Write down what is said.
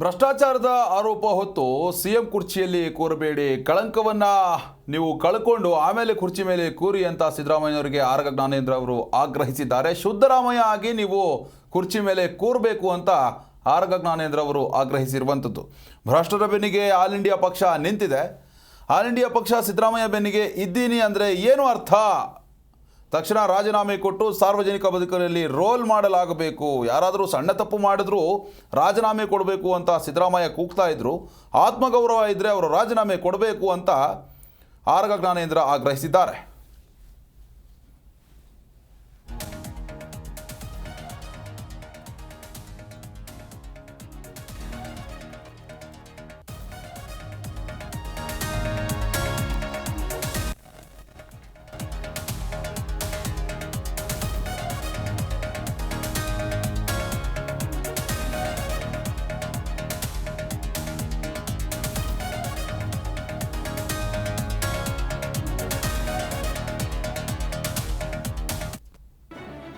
ಭ್ರಷ್ಟಾಚಾರದ ಆರೋಪ ಹೊತ್ತು ಸಿಎಂ ಕುರ್ಚಿಯಲ್ಲಿ ಕೂರಬೇಡಿ, ಕಳಂಕವನ್ನ ನೀವು ಕಳ್ಕೊಂಡು ಆಮೇಲೆ ಕುರ್ಚಿ ಮೇಲೆ ಕೂರಿ ಅಂತ ಸಿದ್ದರಾಮಯ್ಯನವರಿಗೆ ಆರಗ ಜ್ಞಾನೇಂದ್ರ ಅವರು ಆಗ್ರಹಿಸಿದ್ದಾರೆ. ಶುದ್ಧರಾಮಯ್ಯ ಆಗಿ ನೀವು ಕುರ್ಚಿ ಮೇಲೆ ಕೂರಬೇಕು ಅಂತ ಆರಗ ಜ್ಞಾನೇಂದ್ರ ಅವರು ಆಗ್ರಹಿಸಿರುವಂಥದ್ದು. ಭ್ರಷ್ಟರ ಬೆನ್ನಿಗೆ ಆಲ್ ಇಂಡಿಯಾ ಪಕ್ಷ ನಿಂತಿದೆ. ಆಲ್ ಇಂಡಿಯಾ ಪಕ್ಷ ಸಿದ್ದರಾಮಯ್ಯ ಬೆನ್ನಿಗೆ ಇದ್ದೀನಿ ಅಂದರೆ ಏನು ಅರ್ಥ? ತಕ್ಷಣ ರಾಜೀನಾಮೆ ಕೊಟ್ಟು ಸಾರ್ವಜನಿಕ ಬದುಕಿನಲ್ಲಿ ರೋಲ್ ಮಾಡಲಾಗಬೇಕು. ಯಾರಾದರೂ ಸಣ್ಣ ತಪ್ಪು ಮಾಡಿದ್ರು ರಾಜೀನಾಮೆ ಕೊಡಬೇಕು ಅಂತ ಸಿದ್ದರಾಮಯ್ಯ ಕೂಗ್ತಾ ಇದ್ದರು ಆತ್ಮಗೌರವ ಇದ್ದರೆ ಅವರು ರಾಜೀನಾಮೆ ಕೊಡಬೇಕು ಅಂತ ಆರಗ ಜ್ಞಾನೇಂದ್ರ ಆಗ್ರಹಿಸಿದ್ದಾರೆ.